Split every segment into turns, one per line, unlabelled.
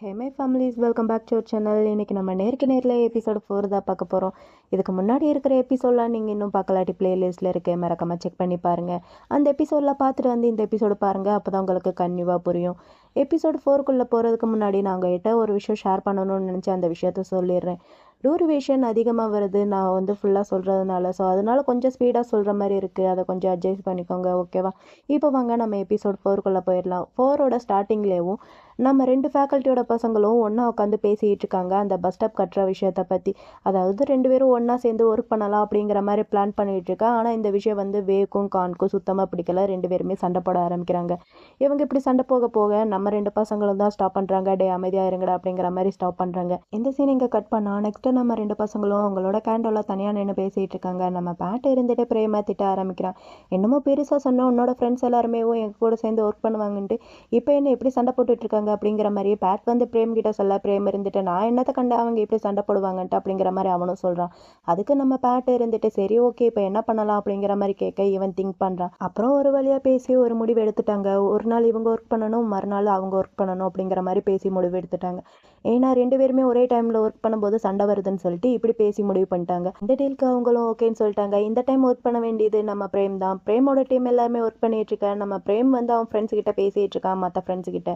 Hey my families welcome back to our channel இன்றைக்கி நம்ம நேருக்கு நேரில் எபிசோடு ஃபோர் தான் பார்க்க போகிறோம் இதுக்கு முன்னாடி இருக்கிற எபிசோடெலாம் நீங்கள் இன்னும் பார்க்கலாட்டி பிளேலிஸ்ட்டில் இருக்க மறக்காமல் செக் பண்ணி பாருங்கள் அந்த எபிசோடில் பார்த்துட்டு வந்து இந்த எபிசோடு பாருங்கள் அப்போ தான் உங்களுக்கு கன்னிவாக புரியும். எபிசோடு ஃபோருக்குள்ளே போகிறதுக்கு முன்னாடி நாங்கள் கிட்ட ஒரு விஷயம் ஷேர் பண்ணணும்னு நினச்சி அந்த விஷயத்த சொல்லிடுறேன். டூரிவேஷன் அதிகமாக வருது நான் வந்து ஃபுல்லாக சொல்கிறதுனால ஸோ அதனால் கொஞ்சம் ஸ்பீடாக சொல்கிற மாதிரி இருக்குது அதை கொஞ்சம் அட்ஜஸ்ட் பண்ணிக்கோங்க ஓகேவா இப்போ வாங்க நம்ம எபிசோட் ஃபோருக்குள்ளே போயிடலாம். ஃபோரோட ஸ்டார்டிங்லேயும் நம்ம ரெண்டு ஃபேக்கல்ட்டியோட பசங்களும் ஒன்றா உட்காந்து பேசிகிட்டு இருக்காங்க. அந்த பஸ் ஸ்டாப் கட்டுற விஷயத்தை பற்றி அதாவது ரெண்டு பேரும் ஒன்றா சேர்ந்து ஒர்க் பண்ணலாம் அப்படிங்கிற மாதிரி பிளான் பண்ணிகிட்டு இருக்கா. ஆனால் இந்த விஷயம் வந்து வேக்கும் கான்க்கும் சுத்தமாக பிடிக்கல. ரெண்டு பேருமே சண்டை போட ஆரம்பிக்கிறாங்க. இவங்க இப்படி சண்டை போக போக நம்ம ரெண்டு பசங்களும் தான் ஸ்டாப் பண்ணுறாங்க டே அமைதியாக இருங்கடா அப்படிங்கிற மாதிரி ஸ்டாப் பண்ணுறாங்க இந்த சீன் இங்கே கட் பண்ணால் நெக்ஸ்ட்டு நம்ம ரெண்டு பசங்களும் அவங்களோட கேண்டோவில் தனியாக நின்று பேசிகிட்டு இருக்காங்க. நம்ம பேட் இருந்துட்டு பிரேமா திட்ட ஆரம்பிக்கிறான். என்னமோ பெருசாக சொன்னோம் உன்னோட ஃப்ரெண்ட்ஸ் எல்லாருமே எங்க கூட சேர்ந்து ஒர்க் பண்ணுவாங்கன்ட்டு இப்போ என்ன எப்படி சண்டை போட்டுட்டு இருக்காங்க? அப்படிங்கிற மாதிரி பேட் வந்து பிரேம் கிட்ட சொல்ல பிரேம் இருந்துட்டு நான் என்னத்தை கண்டு அவங்க எப்படி சண்டை போடுவாங்கன்ட்டு? அப்படிங்கிற மாதிரி அவனும் சொல்கிறான் அதுக்கு நம்ம பேட் இருந்துட்டு சரி ஓகே இப்போ என்ன பண்ணலாம்? அப்படிங்கிற மாதிரி கேட்க இவன் திங்க் பண்ணுறான் அப்புறம் ஒரு வழியாக பேசி ஒரு முடிவு எடுத்துட்டாங்க. ஒரு நாள் இவங்க ஒர்க் பண்ணணும் மறுநாள் அவங்க ஒர்க் பண்ணணும் அப்படிங்கிற மாதிரி பேசி முடிவு எடுத்துட்டாங்க. ஏன்னா ரெண்டு பேருமே ஒரே டைமில் ஒர்க் பண்ணும்போது சண்டை வருதுன்னு சொல்லிட்டு இப்படி பேசி முடிவு பண்ணிட்டாங்க. இந்த டீலுக்கு அவங்களும் ஓகேன்னு சொல்லிட்டாங்க. இந்த டைம் ஒர்க் பண்ண வேண்டியது நம்ம பிரேம் தான். பிரேமோட டீம் எல்லாருமே ஒர்க் பண்ணிட்டு இருக்கேன் நம்ம பிரேம் வந்து அவன் ஃப்ரெண்ட்ஸ் கிட்ட பேசிட்டு இருக்கான் மற்ற ஃப்ரெண்ட்ஸ் கிட்ட.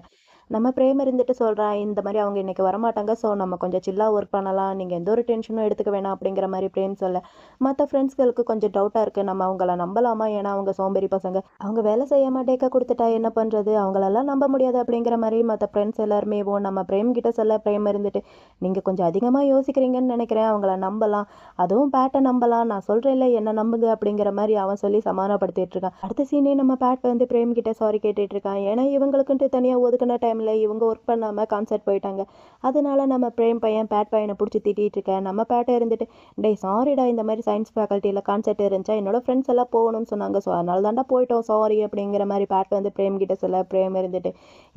நம்ம பிரேம் இருந்துட்டு சொல்கிறான் இந்த மாதிரி அவங்க இன்றைக்கி வரமாட்டாங்க ஸோ நம்ம கொஞ்சம் சில்லாக ஒர்க் பண்ணலாம் நீங்கள் எந்த ஒரு டென்ஷனும் எடுத்துக்க வேணாம் அப்படிங்கிற மாதிரி பிரேம் சொல்ல. மற்ற ஃப்ரெண்ட்ஸ்களுக்கு கொஞ்சம் டவுட்டாக இருக்குது நம்ம அவங்கள நம்பலாமா? ஏன்னா அவங்க சோம்பேறி பசங்க. அவங்க வேலை செய்ய டேக்கா கொடுத்துட்டா என்ன பண்ணுறது அவங்களெல்லாம் நம்ப முடியாது அப்படிங்கிற மாதிரி மற்ற ஃப்ரெண்ட்ஸ் எல்லாருமே ஓ நம்ம பிரேம் கிட்ட சொல்ல பிரேம் இருந்துட்டு நீங்கள் கொஞ்சம் அதிகமாக யோசிக்கிறீங்கன்னு நினைக்கிறேன் அவங்கள நம்பலாம். அதுவும் பேட்டை நம்பலாம். நான் சொல்கிறேன்ல என்ன நம்புங்க? அப்படிங்கிற மாதிரி அவன் சொல்லி சமாதானப்படுத்திட்டு இருக்கான். அடுத்த சீனே நம்ம பேட் வந்து பிரேம் கிட்ட சாரி கேட்டுட்டு இருக்கான். ஏன்னா இவங்களுக்குன்ட்டு தனியாக ஒதுக்கின டைமில் இவங்க ஒர்க் பண்ணாமல் கான்சர்ட் போயிட்டாங்க. அதனால நம்ம பிரேம் பையன் பேட் பையனை பிடிச்சி திட்டிகிட்டு இருக்கேன் நம்ம பேட்டை இருந்துட்டு டேய் சாரிடா இந்த மாதிரி சயின்ஸ் ஃபேக்கல்ட்டியில் கான்சர்ட் இருந்துச்சா? என்னோட ஃப்ரெண்ட்ஸ் எல்லாம் போகணும்னு சொன்னாங்க. ஸோ அதனால தாண்டா போயிட்டோம். சாரி அப்படிங்கிற மாதிரி பேட் வந்து பிரேம் கிட்ட சொல்ல பிரேம் இருந்துட்டு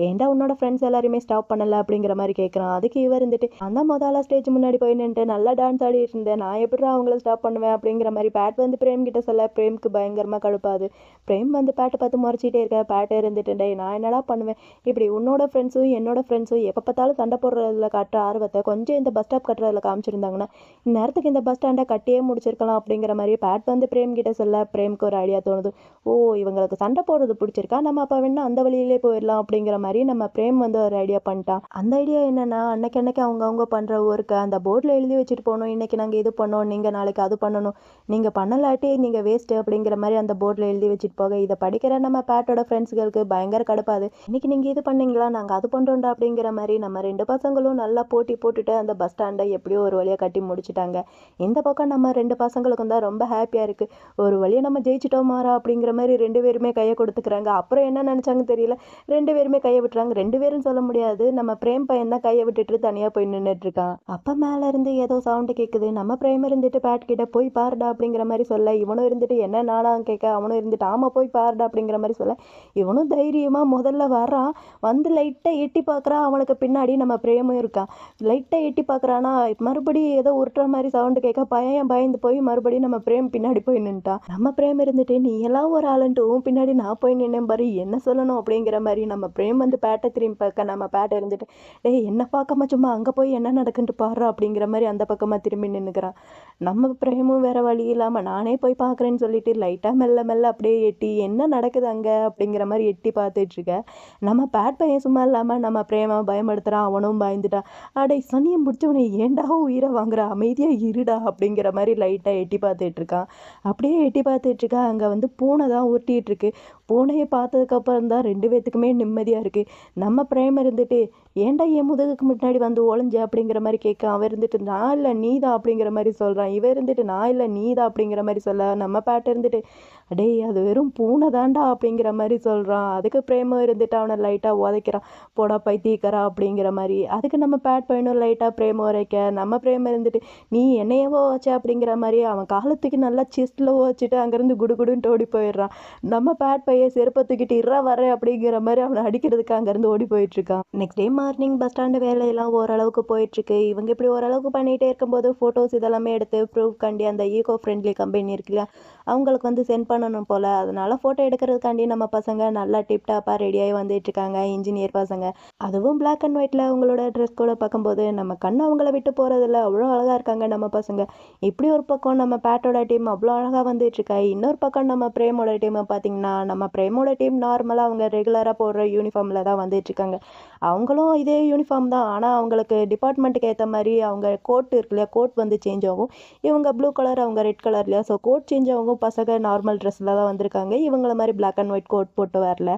ஏண்டா உன்னோட ஃப்ரெண்ட்ஸ் எல்லாருமே ஸ்டாப் பண்ணலை? அப்படிங்கிற மாதிரி கேட்குறான் அதுக்கு இவர் இருந்துட்டு அந்த முதல்ல ஸ்டேஜ் முன்னாடி போய் நின்றுட்டு நல்லா டான்ஸ் ஆடிட்டு இருந்தேன். நான் எப்படி அவங்கள ஸ்டாப் பண்ணுவேன்? அப்படிங்கிற மாதிரி பேட் வந்து பிரேம் கிட்ட சொல்ல பிரேம்க்கு பயங்கரமாக கடுப்பாது பிரேம் வந்து பேட்டை பார்த்து முறைச்சிட்டே இருக்க. பேட்டை இருந்துட்டு நான் என்னடா பண்ணுவேன்? இப்படி உன்னோட ஃப்ரெண்ட்ஸும் என்னோட ஃப்ரெண்ட்ஸும் எப்போ பார்த்தாலும் சண்டை போடுறதுல காட்டுற ஆர்வத்தை கொஞ்சம் இந்த பஸ் ஸ்டாப் கட்டுறதுல காமிச்சிருந்தாங்கன்னா இந்நேரத்துக்கு இந்த பஸ் ஸ்டாண்டை கட்டியே முடிச்சிருக்கலாம் அப்படிங்கிற மாதிரி பேட் வந்து பிரேம் கிட்ட சொல்ல பிரேம்க்கு ஒரு ஐடியா தோணுது. ஓ இவங்களுக்கு சண்டை போடுறது பிடிச்சிருக்கா? நம்ம அப்போ வேணா அந்த வழியிலே போயிடலாம் அப்படிங்கிற மாதிரி நம்ம பிரேம் வந்து ஒரு ஐடியா பண்ணிட்டான். அந்த ஐடியா என்னன்னா அன்னைக்கு அன்னைக்கு அவங்க அவங்க பண்ணுற ஒர்க்கை அந்த போர்டில் எழுதி வச்சுட்டு போகணும். இன்னைக்கு நாங்கள் இது பண்ணோம் நீங்கள் நாளைக்கு அது பண்ணணும். நீங்கள் பண்ணலாட்டி நீங்கள் வேஸ்ட்டு அப்படிங்கிற மாதிரி அந்த போர்டில் எழுதி வச்சுட்டு போக. இதை படிக்கிற நம்ம பேட்டோட ஃப்ரெண்ட்ஸ்களுக்கு பயங்கர கடுப்பாது. இன்னைக்கு நீங்கள் இது பண்ணீங்களா? நாங்கள் அது பண்ணுறோம்டா அப்படிங்கிற மாதிரி நம்ம ரெண்டு பசங்களும் நல்லா போட்டி போட்டுட்டு அந்த பஸ் ஸ்டாண்டை எப்படியோ ஒரு வழியாக கட்டி முடிச்சிட்டாங்க. இந்த பக்கம் நம்ம ரெண்டு பசங்களுக்கும் தான் ரொம்ப ஹாப்பியாக இருக்குது ஒரு வழியாக நம்ம ஜெயிச்சிட்டோம் மாறா அப்படிங்கிற மாதிரி ரெண்டு பேருமே கையை கொடுத்துக்கிறாங்க. அப்புறம் என்ன நினச்சாங்க தெரியல. ரெண்டு பேருமே கையை விட்டுறாங்க. ரெண்டு பேரும் சொல்ல முடியாது. நம்ம பிரேம் பையன் தான் கையை விட்டுட்டு தனியாக போய் நின்றுட்டு இருக்கான். அப்போ மேலே இருந்து ஏதோ சவுண்டு கேட்குது நம்ம பிரேம் இருந்துட்டு பேட் கிட்ட போய் பாருடா அப்படிங்கிற மாதிரி சொல்ல. இவனும் இருந்துட்டு என்ன நானா கேட்க. அவனும் இருந்துட்டு ஆமாம் போய் பாருடா அப்படிங்கிற மாதிரி சொல்ல. இவனும் தைரியமாக முதல்ல வரான் வந்து லைட்டாக எட்டி பார்க்குறான் அவனுக்கு பின்னாடி நம்ம பிரேமும் இருக்கான் லைட்டாக எட்டி பார்க்குறானா மறுபடியும் ஏதோ உருட்டுற மாதிரி சவுண்டு கேட்க பையன் பயந்து போய் மறுபடியும் நம்ம பிரேம் பின்னாடி போய் நின்ட்டான் நம்ம பிரேம் இருந்துட்டு நீ எல்லாம் ஒரு ஆளுன்ட்டு உன் பின்னாடி நான் போய் நின்னேன் பாரு என்ன சொல்லணும்? அப்படிங்கிற மாதிரி நம்ம பிரேம் வந்து பேட்டை திரும்பி பார்க்க நம்ம பேட்டை இருந்துட்டு டேய் என்ன பார்க்காம சும்மா அங்கே போய் என்ன நடக்குன்ட்டு பாரு அப்படிங்கிற மாதிரி அந்த பக்கமாக திரும்பி நின்றுக்கிறான் நம்ம பிரேமும் வேற வழி இல்லாமல் நானே போய் பார்க்குறேன்னு சொல்லிட்டு லைட்டாக மெல்ல மெல்ல அப்படியே எட்டி என்ன நடக்குது அங்கே? அப்படிங்கிற மாதிரி எட்டி பார்த்துட்டு இருக்க. நம்ம பேட் பையன் சும்மா இல்லாமல் நம்ம பிரேமா பயமடுத்துகிறான் அவனும் பயந்துட்டான் அடே சனியம் பிடிச்சவனை ஏண்டா உயிரை வாங்குற? அமைதியாக இருடா அப்படிங்கிற மாதிரி லைட்டாக எட்டி பார்த்துட்ருக்கான் அப்படியே எட்டி பார்த்துட்ருக்கா அங்கே வந்து பூனை தான் உருட்டிட்டு பூனையை பார்த்ததுக்கப்புறம் தான் ரெண்டு பேத்துக்குமே நிம்மதியாக இருக்குது நம்ம பிரேம் இருந்துட்டு ஏன்டா என் முதுகுக்கு முன்னாடி வந்து ஒளிஞ்ச அப்படிங்கிற மாதிரி கேட்க அவன் இருந்துட்டு நான் இல்லை நீ தான் அப்படிங்கிற மாதிரி சொல்கிறான் இவன் இருந்துட்டு நான் இல்லை நீ தான் அப்படிங்கிற மாதிரி சொல்ல நம்ம பேட்டை இருந்துட்டு டேய் அது வெறும் பூனை தாண்டா அப்படிங்கிற மாதிரி சொல்கிறான் அதுக்கு பிரேமம் இருந்துட்டு அவனை லைட்டாக உதைக்கிறான். போடா பைத்தியக்காரா அப்படிங்கிற மாதிரி. அதுக்கு நம்ம பேட் பையனும் லைட்டாக பிரேமம் உரைக்க. நம்ம பிரேமம் இருந்துட்டு நீ என்னையவோ வச்ச அப்படிங்கிற மாதிரி அவன் காலத்துக்கு நல்லா செஸ்ட்டில் வச்சுட்டு அங்கேருந்து குடுகுடுன்ட்டு ஓடி போயிடுறான். நம்ம பேட் பையன் செருப்பை தூக்கிட்டு இறா வர அப்படிங்கிற மாதிரி அவனை அடிக்கிறதுக்கு அங்கேருந்து ஓடி போயிட்டு இருக்கான். Next day morning bus stand வேலையெல்லாம் ஓரளவுக்கு போயிட்டுருக்கு. இவங்க இப்படி ஓரளவுக்கு பண்ணிகிட்டே இருக்கும்போது ஃபோட்டோஸ் இதெல்லாமே எடுத்து ப்ரூவ் கண்டி அந்த ஈகோ ஃப்ரெண்ட்லி கம்பெனி இருக்கு இல்லையா? அவங்களுக்கு வந்து சென்ட் பண்ணணும் போல். அதனால் ஃபோட்டோ எடுக்கிறதுக்காண்டி நம்ம பசங்க நல்லா டிப்டாப்பாக ரெடியாகி வந்துட்டு இருக்காங்க இன்ஜினியர் பசங்க. அதுவும் பிளாக் அண்ட் ஒயிட்டில் அவங்களோட ட்ரெஸ் கூட பார்க்கும்போது நம்ம கண் அவங்கள விட்டு போகிறதில்ல அவ்வளோ அழகாக இருக்காங்க நம்ம பசங்க. இப்படி ஒரு பக்கம் நம்ம பேட்டோட டீம் அவ்வளோ அழகாக வந்துட்டுருக்கா. இன்னொரு பக்கம் நம்ம பிரேமோட டீமை பார்த்தீங்கன்னா நம்ம பிரேமோட டீம் நார்மலாக அவங்க ரெகுலராக போடுற யூனிஃபார்மில் தான் வந்துட்டுருக்காங்க. அவங்களும் இதே யூனிஃபார்ம் தான். ஆனால் அவங்களுக்கு டிபார்ட்மெண்ட்டுக்கு ஏற்ற மாதிரி அவங்க கோட் இருக்கு இல்லையா கோட் வந்து சேஞ்ச் ஆகும். இவங்க ப்ளூ கலர் அவங்க ரெட் கலர் இல்லையா ஸோ கோட் சேஞ்ச் ஆகும். பசங்க நார்மல் ட்ரெஸ்ஸில் தான் வந்திருக்காங்க. இவங்கள மாதிரி பிளாக் அண்ட் ஒயிட் கோட் போட்டு வரல.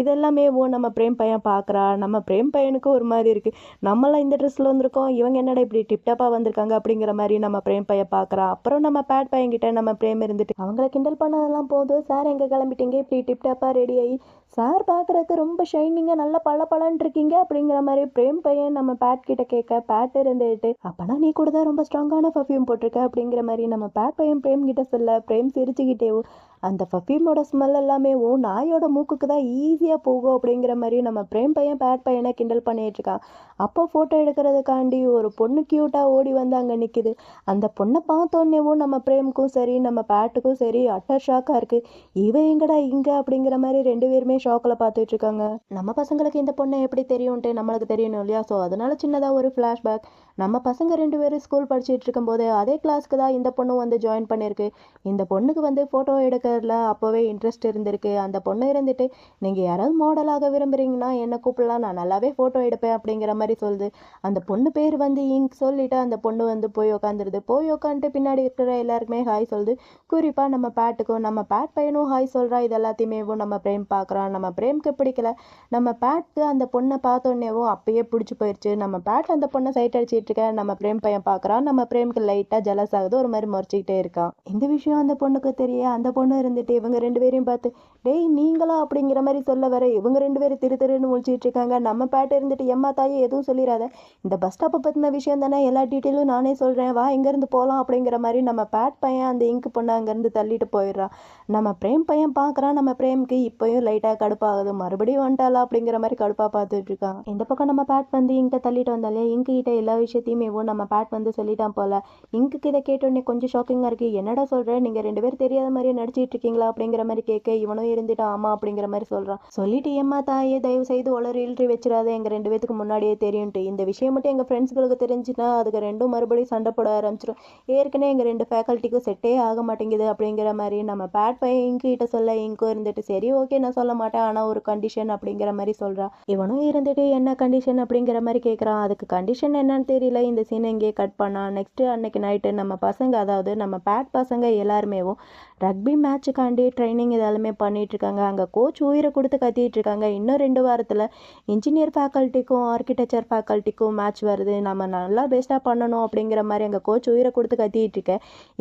இதெல்லாமே ஓ நம்ம பிரேம் பையன் பார்க்குறா நம்ம பிரேம் பையனுக்கு ஒரு மாதிரி இருக்குது நம்மளாம் இந்த ட்ரெஸ்ஸில் வந்திருக்கோம். இவங்க என்னடா இப்படி டிப்டாப்பாக வந்திருக்காங்க? அப்படிங்கிற மாதிரி நம்ம பிரேம் பையன் பார்க்குறா அப்புறம் நம்ம பேட் பையன்கிட்ட நம்ம பிரேம் இருந்துட்டு அவங்கள கிண்டல் பண்ணதெல்லாம் போதும். சார் எங்கே கிளம்பிட்டீங்க? இப்படி டிப்டாப்பாக ரெடி ஆகி சார் பார்க்குறதுக்கு ரொம்ப ஷைனிங்காக நல்லா பல பலன்னு இருக்கீங்க? அப்படிங்கிற மாதிரி பிரேம் பையன் நம்ம பேட் கிட்ட கேட்க பேட் இருந்துட்டு அப்பனா நீ கூட தான் ரொம்ப ஸ்ட்ராங்கான பர்ஃப்யூம் போட்டிருக்க? அப்படிங்கிற மாதிரி நம்ம பேட் பையன் பிரேம் கிட்ட சொல்ல பிரேம் சிரிச்சுக்கிட்டேவும் அந்த பர்ஃப்யூமோட ஸ்மெல் எல்லாமே ஓ நாயோட மூக்குக்கு தான் ஈஸியாக போகும் அப்படிங்கிற மாதிரி நம்ம பிரேம் பையன் பேட் பையனை கிண்டல் பண்ணிகிட்ருக்கான் அப்போ ஃபோட்டோ எடுக்கிறதுக்காண்டி ஒரு பொண்ணு க்யூட்டாக ஓடி வந்து அங்கே நிற்கிது அந்த பொண்ணை பார்த்தோன்னேவும் நம்ம பிரேமுக்கும் சரி நம்ம பேட்டுக்கும் சரி அட்டர் ஷாக்காக இருக்குது இவன் எங்கடா இங்கே? அப்படிங்கிற மாதிரி ரெண்டு பேருமே ஷாக்கில் பார்த்துட்ருக்காங்க நம்ம பசங்களுக்கு இந்த பொண்ணை எப்படி தெரியும்ட்டு நம்மளுக்கு தெரியணும் இல்லையா? ஸோ அதனால சின்னதாக ஒரு ஃப்ளாஷ்பேக் நம்ம பசங்க ரெண்டு பேரும் ஸ்கூல் படிச்சுட்டு இருக்கும்போது அதே கிளாஸ்க்கு தான் இந்த பொண்ணு வந்து ஜாயின் பண்ணியிருக்கு இந்த பொண்ணுக்கு வந்து ஃபோட்டோ எடுக்கிறதுல அப்போவே இன்ட்ரெஸ்ட் இருந்திருக்கு. அந்த பொண்ணு இருந்துட்டு நீங்கள் யாராவது மாடலாக விரும்புகிறீங்கன்னா என்ன கூப்பிடலாம்? நான் நல்லாவே ஃபோட்டோ எடுப்பேன் அப்படிங்கிற மாதிரி சொல்லுது. அந்த பொண்ணு பேர் வந்து இங்க் சொல்லிவிட்டு அந்த பொண்ணு வந்து போய் உக்காந்துருது. போய் உக்காந்துட்டு பின்னாடி இருக்கிற எல்லாருக்குமே ஹாய் சொல்லுது. குறிப்பாக நம்ம பேட்டுக்கும் நம்ம பேட் பையனும் ஹாய் சொல்கிறா இது எல்லாத்தையுமே நம்ம பிரேம் பார்க்குறோம் நம்ம பிரேம்க்கு பிடிக்கல. நம்ம பேட்க்கு அந்த பொண்ணை பார்த்தோன்னேவும் அப்பயே பிடிச்சி போயிடுச்சு நம்ம பேட் அந்த பொண்ணை சைட் அடிச்சு இருக்க நம்ம பிரேம் பையன் பார்க்குறான் நம்ம பிரேமுக்கு லைட்டாக ஜலஸ் ஆகுது. ஒரு மாதிரி முறைச்சிக்கிட்டே இருக்கான். இந்த விஷயம் அந்த பொண்ணுக்கு தெரிய அந்த பொண்ணு இருந்துட்டு இவங்க ரெண்டு பேரையும் பார்த்து டேய் நீங்களா? அப்படிங்கிற மாதிரி சொல்ல வர இவங்க ரெண்டு பேரும் திரு திருன்னு முழிச்சிட்டு இருக்காங்க. நம்ம பேட்டை இருந்துட்டு எம்மா தாயே எதுவும் சொல்லிடாத. இந்த பஸ் ஸ்டாப்பை பற்றின விஷயம் தானே? எல்லா டீட்டெயிலும் நானே சொல்கிறேன் வா இங்கேருந்து போகலாம் அப்படிங்கிற மாதிரி நம்ம பேட் பையன் அந்த இங்கு பொண்ணை அங்கேருந்து தள்ளிட்டு போயிடுறான் நம்ம பிரேம் பையன் பார்க்குறான் நம்ம பிரேமுக்கு இப்போயும் லைட்டாக கடுப்பாகுது மறுபடியும் வந்துட்டாலா அப்படிங்கிற மாதிரி கடுப்பாக பார்த்துட்டு இருக்கான். இந்த பக்கம் நம்ம பேட் வந்து இங்கிட்ட தள்ளிட்டு வந்தாலே இங்கு கிட்ட எல்லா விஷயத்தையுமே நம்ம பேட் வந்து சொல்லிட்டான் போல. இங்குக்கு இதை கேட்டோடனே கொஞ்சம் ஷாக்கிங்காக இருக்குது என்னடா சொல்கிறேன் நீங்கள் ரெண்டு பேரும் தெரியாத மாதிரியே நடிச்சிட்டு இருக்கீங்களா அப்படிங்கிற மாதிரி கேட்க இவனும் இருந்துட்டான். ஆமா அப்படிங்கிற மாதிரி சொல்கிறான் சொல்லிட்டு ஏம்மா தாயே தயவு செய்து உலர் இழுறி வச்சிடாத. எங்கள் ரெண்டு பேத்துக்கு முன்னாடியே தெரியும்ட்டு. இந்த விஷயம் மட்டும் எங்கள் ஃப்ரெண்ட்ஸ்களுக்கு தெரிஞ்சுன்னா அதுக்கு ரெண்டும் மறுபடியும் சண்டை போட ஆரம்பிச்சிடும் ஏற்கனவே எங்கள் ரெண்டு ஃபேக்கல்ட்டிக்கும் செட்டே ஆக மாட்டேங்குது அப்படிங்கிற மாதிரி நம்ம பேட் பையன் இங்கு கிட்ட சொல்ல இங்கும் இருந்துட்டு சரி ஓகே நான் சொல்ல மாட்டேன். ஆனால் ஒரு கண்டிஷன் அப்படிங்கிற மாதிரி சொல்கிறான் இவனும் இருந்துட்டு என்ன கண்டிஷன் அப்படிங்கிற மாதிரி கேட்குறான் அதுக்கு கண்டிஷன் என்னன்னு தெரியல இந்த சீனை இங்கே கட் பண்ணால் நெக்ஸ்ட்டு அன்னைக்கு நைட்டு நம்ம பசங்க அதாவது நம்ம பேட் பசங்க எல்லாருமேவும் ரக்பி மேட்சுக்காண்டி ட்ரைனிங் இதெல்லாமே பண்ணிகிட்ருக்காங்க இருக்காங்க அங்கே கோச் உயிரை கொடுத்து கத்திட்டு இருக்காங்க இன்னும் ரெண்டு வாரத்தில் இன்ஜினியர் ஃபேக்கல்ட்டிக்கும் ஆர்கிடெக்சர் ஃபேக்கல்ட்டிக்கும் மேட்ச் வருது. நம்ம நல்லா பெஸ்ட்டாக பண்ணணும் அப்படிங்கிற மாதிரி அங்கே கோச் உயிரை கொடுத்து கத்திட்டு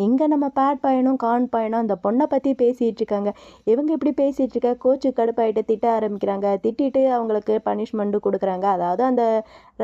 இங்கே நம்ம பேட் பையனும் கான் பையனும் அந்த பொண்ணை பற்றி பேசிகிட்டு இருக்காங்க இவங்க இப்படி பேசிகிட்டு இருக்க கோச்சு கடுப்பாயிட்டு திட்ட ஆரம்பிக்கிறாங்க. திட்டிட்டு அவங்களுக்கு பனிஷ்மெண்ட்டும் கொடுக்குறாங்க. அதாவது அந்த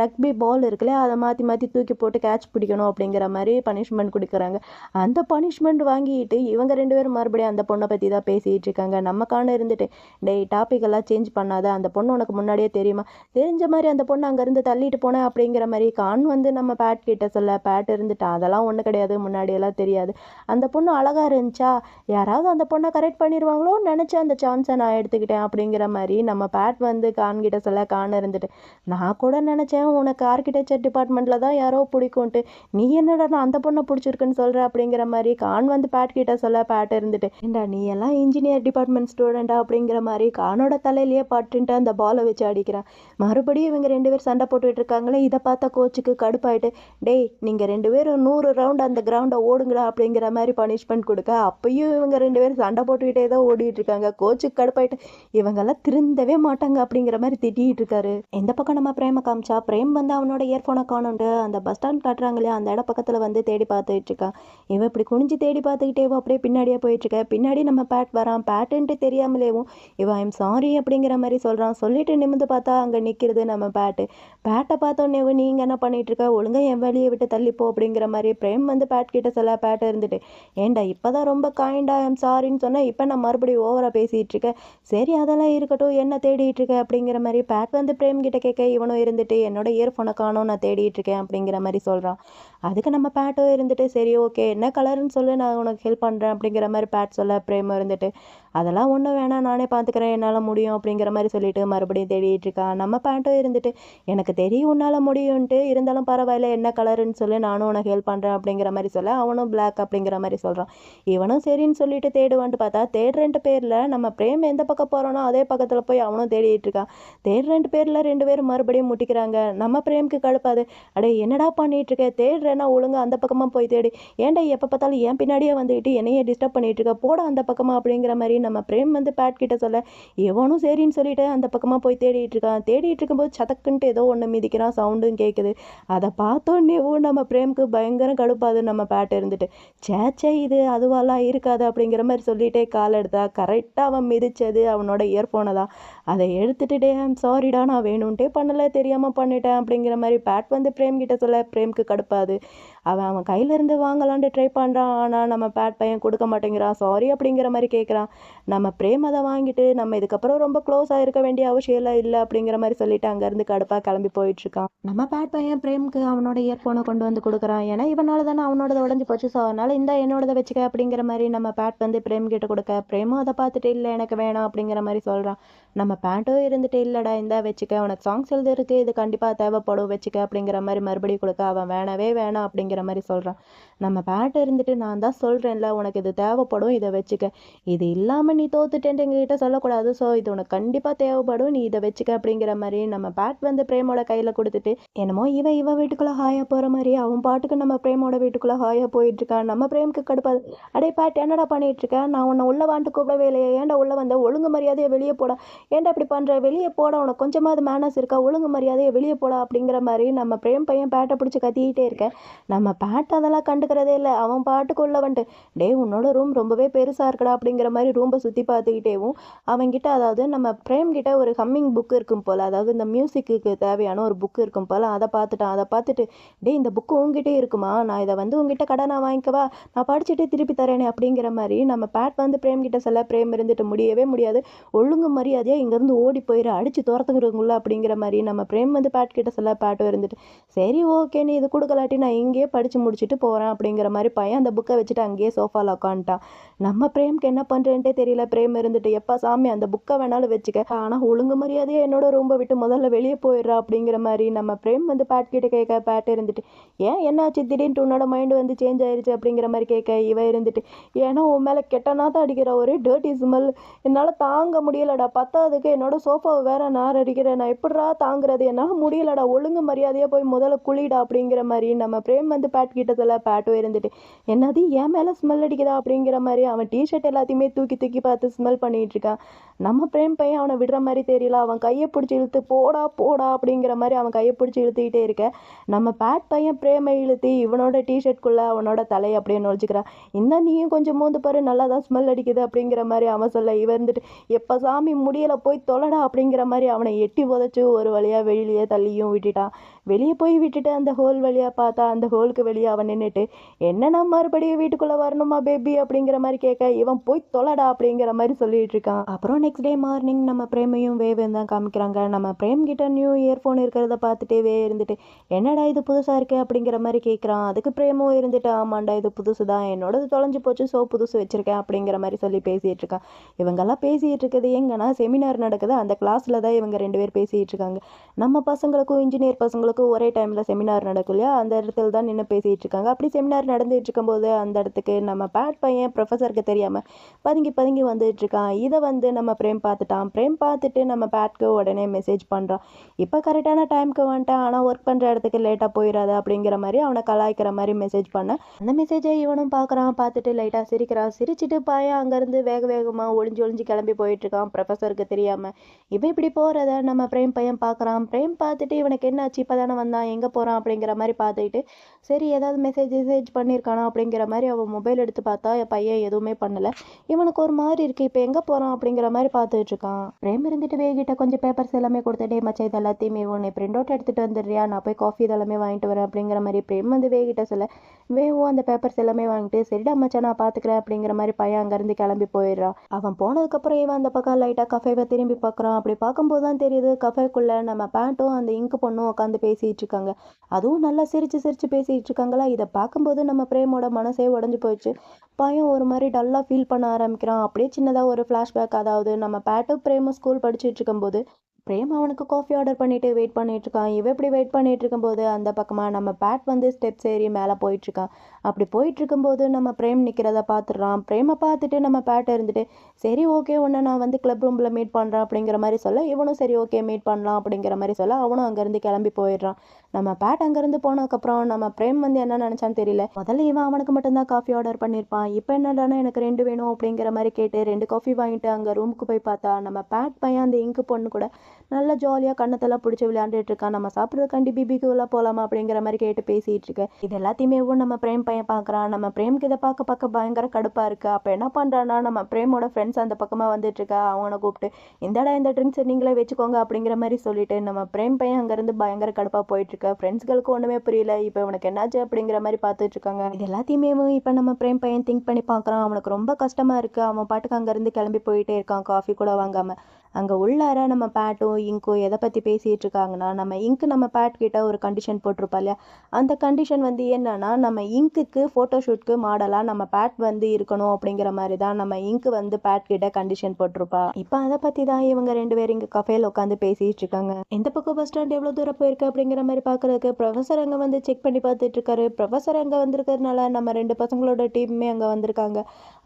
ரக்பி பால் இருக்குல்ல அதை மாற்றி மாற்றி தூக்கி போட்டு கேட்ச் பிடிக்கணும் அப்படிங்கிற மாதிரி பனிஷ்மெண்ட் கொடுக்குறாங்க. அந்த பனிஷ்மெண்ட் வாங்கிட்டு இவங்க ரெண்டு பேரும் மறுபடியும் அந்த பொண்ணை பற்றி தான் பேசிகிட்டு இருக்காங்க. நம்ம காண இருந்துட்டு டேய் டாபிக் எல்லாம் சேஞ்ச் பண்ணாத. அந்த பொண்ணு உனக்கு முன்னாடியே தெரியுமா? தெரிஞ்ச மாதிரி அந்த பொண்ணு அங்கேருந்து தள்ளிட்டு போனேன் அப்படிங்கிற மாதிரி கான் வந்து நம்ம பேட் கிட்ட சொல்ல பேட் இருந்துட்டான் அதெல்லாம் ஒன்றும் கிடையாது. முன்னாடியெல்லாம் தெரியாது. அந்த பொண்ணு அழகாக இருந்துச்சா? யாராவது அந்த பொண்ணை கரெக்ட் பண்ணிடுவாங்களோன்னு நினச்ச அந்த சான்ஸை நான் எடுத்துக்கிட்டேன் அப்படிங்கிற மாதிரி நம்ம பேட் வந்து கான் கிட்ட சொல்ல கான் இருந்துட்டு நான் கூட நினச்சேன் உனக்கு ஆர்கிடெக்சர் டிபார்ட்மெண்ட்டில் தான் யாரோ பிடிக்கும்ட்டு. நீ என்னடா நான் அந்த பொண்ணை பிடிச்சிருக்குன்னு சொல்கிற அப்படிங்கிற மாதிரி கான் வந்து பேட் கிட்ட சொல்ல பேட் இருந்துட்டு ஏண்டா நீ எல்லாம் இன்ஜினியர் டிபார்ட்மெண்ட் ஸ்டூடெண்டா அப்படிங்கிற மாதிரி கானோட தலையிலேயே பாட்டுன்ட்டு அந்த பாலை வச்சு அடிக்கிறான். மறுபடியும் இவங்க ரெண்டு பேர் சண்டை போட்டுட்டு இருக்காங்களே இதை பார்த்த கோச்சுக்கு கடுப்பாயிட்டு டேய் நீங்கள் ரெண்டு பேரும் நூறு ரவுண்ட் அந்த கிரவுண்டை ஓடுங்கடா அப்படிங்கிற மாதிரி பனிஷ்மெண்ட் கொடுக்க அப்பயும் இவங்க ரெண்டு பேரும் சண்டை போட்டுக்கிட்டே தான் ஓடிட்டு இருக்காங்க. கோச்சுக்கு கடுப்பாயிட்டு இவங்கெல்லாம் திருந்தவே மாட்டாங்க அப்படிங்கிற மாதிரி திட்டிகிட்டு இருக்காரு. எந்த பக்கம் நம்ம பிரேம காமிச்சா பிரேம் வந்து அவனோட இயர்ஃபோனை காணுண்டு அந்த பஸ் ஸ்டாண்ட் காட்டுறாங்க இல்லையா அந்த இட பக்கத்தில் வந்து தேடி பார்த்துட்டு இருக்கான். இவன் இப்படி குனிஞ்சு தேடி பார்த்துக்கிட்டேவோ அப்படியே பின்னாடியே போயிட்டு போயிட்டுருக்க. பின்னாடி நம்ம பேட் வரான். பேட்டுன்ட்டு தெரியாமலேவும் இவன் ஐம் சாரி அப்படிங்கிற மாதிரி சொல்கிறான் சொல்லிட்டு நிமிந்து பார்த்தா அங்கே நிற்கிறது நம்ம பேட்டு பேட்டை பார்த்தோன்னே நீங்கள் என்ன பண்ணிகிட்ருக்க ஒழுங்காக ஒழுங்கா என் வழியை விட்டு தள்ளிப்போ அப்படிங்கிற மாதிரி பிரேம் வந்து பேட் கிட்ட சொல்ல பேட்டை இருந்துட்டு ஏண்டா இப்போதான் ரொம்ப காயிண்டா ஐம் சாரின்னு சொன்னேன் இப்போ நான் மறுபடியும் ஓவராக பேசிகிட்டு இருக்கேன் சரி அதெல்லாம் இருக்கட்டும். என்ன தேடிட்டு இருக்க அப்படிங்கிற மாதிரி பேட் வந்து பிரேம் கிட்ட கேட்க இவனும் இருந்துட்டு என்னோட இயர்ஃபோனை காணும். நான் தேடிட்டு இருக்கேன் அப்படிங்கிற மாதிரி சொல்கிறான் அதுக்கு நம்ம பேட்டும் இருந்துட்டு சரி ஓகே என்ன கலர்னு சொல்லி. நான் உனக்கு ஹெல்ப் பண்ணுறேன் அப்படிங்கிற மாதிரி பேட் சொல்ல பிரேம் இருந்துட்டு அதெல்லாம் ஒன்றும் வேணாம் நானே பார்த்துக்கிறேன் என்னால் முடியும் அப்படிங்கிற மாதிரி சொல்லிட்டு மறுபடியும் தேடிட்டு இருக்கான் நம்ம பேண்ட்டும் இருந்துட்டு எனக்கு தெரியும் உன்னால் முடியும்ன்ட்டு இருந்தாலும் பரவாயில்ல என்ன கலருன்னு சொல்லி நானும் உனக்கு ஹெல்ப் பண்ணுறேன் அப்படிங்கிற மாதிரி சொல்ல அவனும் பிளாக் அப்படிங்கிற மாதிரி சொல்கிறான் இவனும் சரின்னு சொல்லிட்டு தேடுவான்ட்டு பார்த்தா தேடுறேன்ட்டு பேரில் நம்ம பிரேம் எந்த பக்கம் போகிறோனோ அதே பக்கத்தில் போய் அவனும் தேடிட்டு இருக்கான் தேடுறேன்ட்டு பேரில் ரெண்டு பேரும் மறுபடியும் முட்டிக்கிறாங்க. நம்ம பிரேம்க்கு கடுப்பாது. அடே என்னடா பண்ணிட்டு இருக்க? தேடுறேன்னா ஒழுங்காக அந்த பக்கமாக போய் தேடி. ஏன்டா எப்போ பார்த்தாலும் என் பின்னாடியே வந்துட்டு என்னையே டிஸ்டர்ப் பண்ணிட்டு இருக்க? போட அந்த பக்கமாக அப்படிங்கிற மாதிரி நம்ம பிரேம் வந்து பேட் கிட்ட சொல்ல எவனும் சரின்னு சொல்லிட்டு அந்த பக்கமாக போய் தேடிட்டு இருக்கான். தேடிட்டு இருக்கும்போது சதக்குன்ட்டு ஏதோ ஒன்று மிதிக்கிறான் சவுண்டும் கேட்குது அதை பார்த்தோன்னேவும் நம்ம பிரேமுக்கு பயங்கரம் கடுப்பாது நம்ம பேட் இருந்துட்டு. சேச்சே இது அதுவாலாம் இருக்காது அப்படிங்கிற மாதிரி சொல்லிட்டே கால் எடுத்தா கரெக்டாக அவன் மிதிச்சது அவனோட இயர்ஃபோனை தான். அதை எடுத்துட்டு டே சாரிடா நான் வேணும்ன்ட்டே பண்ணலை தெரியாமல் பண்ணிட்டேன் அப்படிங்கிற மாதிரி பேட் வந்து பிரேம் கிட்ட சொல்ல பிரேம்க்கு கடுப்பாது. அவன் அவன் கையிலேருந்து வாங்கலான்ட்டு ட்ரை பண்ணுறான் ஆனால் நம்ம பேட் பையன் கொடுக்க மாட்டேங்கிறான் சாரி அப்படிங்கிற மாதிரி கேட்குறான் நம்ம பிரேம் அதை வாங்கிட்டு நம்ம இதுக்கப்புறம் ரொம்ப க்ளோஸாக இருக்க வேண்டிய அவசியம் எல்லாம் இல்லை அப்படிங்கிற மாதிரி சொல்லிட்டு அங்கேருந்து கடுப்பாக கிளம்பி போயிட்டுருக்கான். நம்ம பேட் பையன் பிரேம்க்கு அவனோட இயர்ஃபோனை கொண்டு வந்து கொடுக்குறான். ஏன்னா இவனால தானே அவனோடது உடஞ்சி போச்சு. ஸோ அதனால் இந்த என்னோடதை வச்சுக்க அப்படிங்கிற மாதிரி நம்ம பேட் வந்து பிரேம் கிட்ட கொடுக்க பிரேமும் அதை பார்த்துட்டு இல்லை எனக்கு வேணாம் அப்படிங்கிற மாதிரி சொல்கிறான் நம்ம பேண்ட்டும் இருந்துட்டு இல்லைடா இந்தா வச்சுக்க உனக்கு சாங்ஸ் எழுதுறதுக்கு இது கண்டிப்பாக தேவைப்படும் வச்சுக்க அப்படிங்கிற மாதிரி மறுபடியும் கொடுக்க அவன் வேணவே வேணாம் அப்படிங்கிற மாதிரி சொல்கிறான் நம்ம பேட்டை இருந்துட்டு நான் தான் சொல்கிறேன்ல உனக்கு இது தேவைப்படும் இதை வச்சுக்க. இது இல்லாமல் நீ தோத்துட்டேன்ட்டு எங்ககிட்ட சொல்லக்கூடாது. ஸோ இது உனக்கு கண்டிப்பாக தேவைப்படும் நீ இதை வச்சுக்க அப்படிங்கிற மாதிரி நம்ம பேட் வந்து பிரேமோட கையில் கொடுத்துட்டு என்னமோ இவன் இவன் வீட்டுக்குள்ளே ஹாயாக போகிற மாதிரி அவன் பாட்டுக்கு நம்ம பிரேமோட வீட்டுக்குள்ளே ஹாயாக போயிட்டு இருக்கான் நம்ம பிரேமுக்கு கடுப்பாது அடே பேட் என்னடா பண்ணிட்டு இருக்கேன் நான் உன்னை உள்ள வாண்டு கூப்பிடவே இல்லையே. ஏன்டா உள்ள வந்த? ஒழுங்கு மரியாதையை வெளியே போட. ஏன்டா இப்படி பண்ணுற வெளியே போட உனக்கு கொஞ்சமாவது மேனஸ் இருக்கா? ஒழுங்கு மரியாதையை வெளியே போட அப்படிங்கிற மாதிரி நம்ம பிரேம் பையன் பேட்டை பிடிச்சி கத்திக்கிட்டே இருக்கேன் நம்ம பேட் அதெல்லாம் கண்டு கண்டுக்கிறதே இல்லை. அவன் பாட்டுக்குள்ளே வந்துட்டு டே உன்னோட ரூம் ரொம்பவே பெருசாக இருக்கடா அப்படிங்கிற மாதிரி ரூம்பை சுற்றி பார்த்துக்கிட்டேவும் அவன்கிட்ட அதாவது நம்ம பிரேம் கிட்ட ஒரு ஹம்மிங் புக் இருக்கும் போல் அதாவது இந்த மியூசிக்கு தேவையான ஒரு புக் இருக்கும் போல் அதை பார்த்துட்டான். அதை பார்த்துட்டு டே இந்த புக்கு உங்ககிட்டே இருக்குமா? நான் இதை வந்து உங்ககிட்ட கடனா வாங்கிக்கவா நான் படிச்சுட்டு திருப்பி தரேனே அப்படிங்கிற மாதிரி நம்ம பேட் வந்து பிரேம் கிட்ட சொல்ல பிரேம் இருந்துட்டு முடியவே முடியாது. ஒழுங்கு மரியாதையாக இங்கேருந்து ஓடி போயிடு அடிச்சு துரத்துக்கிறவங்கள அப்படிங்கிற மாதிரி நம்ம பிரேம் வந்து பேட் கிட்ட சொல்ல பேட்டும் இருந்துட்டு சரி ஓகே நீ இது கொடுக்கலாட்டி நான் இங்கேயே படித்து முடிச்சுட்டு போகிறேன் அப்படிங்கிற மாதிரி பையன் அந்த புக்கை வச்சுட்டு அங்கேயே சோஃபாவில் உட்காந்துட்டான் நம்ம பிரேம்க்கு என்ன பண்ணுறேன்ட்டே தெரியல பிரேம் இருந்துட்டு எப்பா சாமி அந்த புக்கை வேணாலும் வச்சுக்க. ஆனால் ஒழுங்கு மரியாதையாக என்னோட ரூம்பை விட்டு முதல்ல வெளியே போயிடுறா அப்படிங்கிற மாதிரி நம்ம பிரேம் வந்து பேட் கிட்ட கேட்க பேட் இருந்துட்டு ஏன் என்னாச்சு திடீர்னு உன்னோட மைண்டு வந்து சேஞ்ச் ஆயிடுச்சு அப்படிங்கிற மாதிரி கேட்க இவ இருந்துட்டு ஏன்னா உன் மேலே கெட்டனா தான் அடிக்கிற ஒரு டர்ட்டி ஸ்மெல் என்னால் தாங்க முடியலடா. பத்தாவதுக்கு என்னோட சோஃபாவை வேற நார் அடிக்கிறேன். நான் எப்படிடா தாங்குறது? என்னால் முடியலடா. ஒழுங்கு மரியாதையாக போய் முதல்ல குளிடா அப்படிங்கிற மாதிரி நம்ம பிரேம் வந்து பேட் கிட்டதில் பேட் மட்டும் இருந்துட்டு என்னது என் மேலே ஸ்மெல் அடிக்குதா? அப்படிங்கிற மாதிரி அவன் டிஷர்ட் எல்லாத்தையுமே தூக்கி தூக்கி பார்த்து ஸ்மெல் பண்ணிட்டு இருக்கான். நம்ம பிரேம் பையன் அவனை விடுற மாதிரி தெரியல. அவன் கையை பிடிச்சி இழுத்து போடா போடா அப்படிங்கிற மாதிரி அவன் கையை பிடிச்சி இழுத்துக்கிட்டே இருக்க. நம்ம பேட் பையன் பிரேமை இழுத்து இவனோட டிஷர்ட்குள்ளே அவனோட தலையை அப்படியே நுழைச்சிக்கிறான். இந்த நீயும் கொஞ்சம் மூந்து பாரு நல்லா தான் ஸ்மெல் அடிக்குது அப்படிங்கிற மாதிரி அவன் சொல்ல இவன் இருந்துட்டு எப்போ சாமி முடியலை போய் தொலைடா அப்படிங்கிற மாதிரி அவனை எட்டி உதச்சி ஒரு வழியாக வெளியிலேயே தள்ளியும் விட்டுட்டான். வெளியே போய் விட்டுட்டு அந்த ஹோல் வழியாக பார்த்தா அந்த ஹோலுக்கு வெளியே அவன் நின்றுட்டு என்ன நான் மறுபடியும் வீட்டுக்குள்ளே வரணுமா பேபி அப்படிங்கிற மாதிரி கேட்க இவன் போய் தொலைடா அப்படிங்கிற மாதிரி சொல்லிட்டு இருக்கான். அப்புறம் நெக்ஸ்ட் டே மார்னிங் நம்ம பிரேமையும் வேவும் தான் காமிக்கிறாங்க. நம்ம பிரேம் கிட்ட நியூ இயர்ஃபோன் இருக்கிறத பார்த்துட்டே வே இருந்துட்டு என்னடா இது புதுசாக இருக்குது அப்படிங்கிற மாதிரி கேட்குறான் அதுக்கு பிரேமும் இருந்துட்டு ஆமாண்டா இது புதுசு தான். என்னோடது தொலைஞ்சு போச்சு ஸோ புதுசு வச்சுருக்கேன் அப்படிங்கிற மாதிரி சொல்லி பேசிகிட்டு இருக்கான். இவங்கெல்லாம் பேசிகிட்டு இருக்குது எங்கன்னா செமினார் நடக்குது அந்த கிளாஸில் தான் இவங்க ரெண்டு பேர் பேசிகிட்டு இருக்காங்க. நம்ம பசங்களுக்கும் இன்ஜினியர் பசங்களுக்கும் ஒரே டைமில் செமினார் நடக்கும் இல்லையா? அந்த இடத்துல தான் நின்று பேசிகிட்டு இருக்காங்க. அப்படி செமினார் நடந்துட்டு இருக்கும்போது அந்த இடத்துக்கு நம்ம பேட் பையன் ப்ரொஃபஸருக்கு தெரியாமல் பதுங்கி பதுங்கி வந்துட்டு இருக்கான் இதை வந்து நம்ம பிரேம் பார்த்துட்டான். பிரேம் பார்த்துட்டு நம்ம பேட்க்கு உடனே மெசேஜ் பண்ணுறான் இப்போ கரெக்டான டைம்க்கு வந்துட்டேன். ஆனால் ஒர்க் பண்ணுற இடத்துக்கு லேட்டாக போயிடாது அப்படிங்கிற மாதிரி அவனை கலாய்க்கிற மாதிரி மெசேஜ் பண்ணேன். அந்த மெசேஜை இவனும் பார்க்குறான். பார்த்துட்டு லைட்டாக சிரிக்கிறான். சிரிச்சிட்டு பையன் அங்கேருந்து வேக வேகமாக ஒளிஞ்சு ஒளிஞ்சு கிளம்பி போயிட்டுருக்கான். ப்ரொஃபஸருக்கு தெரியாமல் இவன் இப்படி போகிறத நம்ம பிரேம் பையன் பார்க்குறான். பிரேம் பார்த்துட்டு இவனுக்கு என்னாச்சு? இப்போ தானே வந்தான். எங்கே போகிறான் அப்படிங்கிற மாதிரி பார்த்துக்கிட்டு சரி ஏதாவது மெசேஜ் மெசேஜ் பண்ணியிருக்கானா அப்படிங்கிற மாதிரி அவன் மொபைல் எடுத்து பார்த்தா என் பையன் எதுவுமே பண்ணலை. இவனுக்கு ஒரு மாதிரி இருக்குது இப்போ எங்கே போகிறான் அப்படிங்கிற மாதிரி பார்த்துட்டு இருக்கான். பிரேம் இருந்துட்டு வேகிட்ட கொஞ்சம் பேப்பர்ஸ் எல்லாமே கொடுத்துட்டே மச்சா இது எல்லாத்தையுமே உன்னை பிரிண்ட் அவுட் எடுத்துகிட்டு வந்துடுறியா? நான் போய் காஃபி இதெல்லாமே வாங்கிட்டு வரேன். அப்படிங்கிற மாதிரி பிரேம் வந்து வேகிட்ட சொல்ல வேவும் அந்த பேப்பர்ஸ் எல்லாமே வாங்கிட்டு சரிடா மச்சா நான் பார்த்துக்கிறேன். அப்படிங்கிற மாதிரி பையன் அங்கேருந்து கிளம்பி போயிடுறான். அவன் போனதுக்கப்புறம் இவன் அந்த பக்கம் லைட்டாக கஃபேவை திரும்பி பார்க்குறான். அப்படி பார்க்கும்போது தான் தெரியுது கஃபேக்குள்ளே நம்ம பேண்ட்டும் அந்த இங்கு பொண்ணும் உட்காந்து பேசிகிட்டு இருக்காங்க. அதுவும் நல்லா சிரித்து சிரித்து பேசிகிட்டு இருக்காங்களா? இதை பார்க்கும்போது நம்ம பிரேமோட மனசே உடஞ்சி போயிடுச்சு. பையன் ஒரு மாதிரி டல்லாக ஃபீல் பண்ண ஆரம்பிக்கிறான். அப்படியே சின்னதாக ஒரு ஃப்ளாஷ்பேக் அதாவது நம்ம பேட்டும் பிரேமும் ஸ்கூல் படிச்சுட்டு இருக்கும்போது பிரேம் அவனுக்கு காஃபி ஆர்டர் பண்ணிட்டு வெயிட் பண்ணிட்டு இருக்கான். இவன் இப்படி வெயிட் பண்ணிட்டு இருக்கும்போது அந்த பக்கமாக நம்ம பேட் வந்து ஸ்டெப்ஸ் ஏறி மேலே போயிட்டு இருக்கான். அப்படி போயிட்டு இருக்கும்போது நம்ம பிரேம் நிற்கிறத பார்த்துடுறான். பிரேமை பார்த்துட்டு நம்ம பேட் இருந்துட்டு சரி ஓகே உன்னை நான் வந்து கிளப் ரூமில் மீட் பண்ணுறேன் அப்படிங்கிற மாதிரி சொல்ல இவனும் சரி ஓகே மீட் பண்ணலாம் அப்படிங்கிற மாதிரி சொல்ல அவனும் அங்கேருந்து கிளம்பி போயிடுறான். நம்ம பேட் அங்கேருந்து போனதுக்கப்புறம் நம்ம பிரேம் வந்து என்ன நினச்சான்னு தெரியல. முதல்ல இவன் அவனுக்கு மட்டும்தான் காஃபி ஆர்டர் பண்ணியிருப்பான். இப்போ என்னடானா எனக்கு ரெண்டு வேணும் அப்படிங்கிற மாதிரி கேட்டு ரெண்டு காஃபி வாங்கிட்டு அங்கே ரூமுக்கு போய் பார்த்தா நம்ம பேட் பையன் அந்த இங்கு பொண்ணு கூட நல்லா ஜாலியாக கண்ணத்தெல்லாம் பிடிச்சி விளையாண்டுட்டு இருக்கான். நம்ம சாப்பிட்றதுக்காண்டி பிபிக்குலாம் போகலாமா அப்படிங்கிற மாதிரி கேட்டு பேசிகிட்டு இருக்கேன். இது எல்லாத்தையுமே நம்ம பிரேம் பையன் பார்க்குறான். நம்ம பிரேமுக்கு இதை பார்க்க பார்க்க பயங்கர கடுப்பாக இருக்குது அப்போ என்ன பண்ணுறான்னா நம்ம பிரேமோட ஃப்ரெண்ட்ஸ் அந்த பக்கமாக வந்துட்டு இருக்கா அவனை கூப்பிட்டு இந்தடா இந்த ட்ரிங்க்ஸ் நீங்களே வச்சுக்கோங்க அப்படிங்கிற மாதிரி சொல்லிட்டு நம்ம பிரேம் பையன் அங்கேருந்து பயங்கர கடுப்பாக போயிட்டு இருக்க. ஃப்ரெண்ட்ஸ்களுக்கு ஒன்றுமே புரியல. இப்போ உனக்கு என்னாச்சு அப்படிங்கிற மாதிரி பார்த்துட்டு இருக்காங்க இது எல்லாத்தையுமே இப்போ நம்ம பிரேம் பையன் திங்க் பண்ணி பார்க்குறான். அவனுக்கு ரொம்ப கஷ்டமாக இருக்குது அவன் பாட்டுக்கு அங்கேருந்து கிளம்பி போயிட்டே இருக்கான். காஃபி கூட வாங்காமல் அங்கே உள்ளார நம்ம பேட்டும் இங்கும் எதை பற்றி பேசிகிட்டு இருக்காங்கன்னா நம்ம இங்கு நம்ம பேட் கிட்ட ஒரு கண்டிஷன் போட்டிருப்பா இல்லையா? அந்த கண்டிஷன் வந்து என்னன்னா நம்ம இங்க்குக்கு ஃபோட்டோஷூட்க்கு மாடலாக நம்ம பேட் வந்து இருக்கணும் அப்படிங்கிற மாதிரி தான் நம்ம இங்கு வந்து பேட் கிட்ட கண்டிஷன் போட்டிருப்பா. இப்போ அதை பற்றி தான் இவங்க ரெண்டு பேரும் இங்கே கஃபேல உட்காந்து பேசிகிட்டு இருக்காங்க எந்த பக்கம் பஸ் ஸ்டாண்ட் எவ்வளோ தூரம் போயிருக்கு? அப்படிங்கிற மாதிரி பார்க்குறதுக்கு ப்ரொஃபஸர் அங்கே வந்து செக் பண்ணி பார்த்துட்டு இருக்காரு ப்ரொஃபஸர் அங்கே வந்திருக்கிறதுனால நம்ம ரெண்டு பசங்களோட டீமுமே அங்கே வந்திருக்காங்க.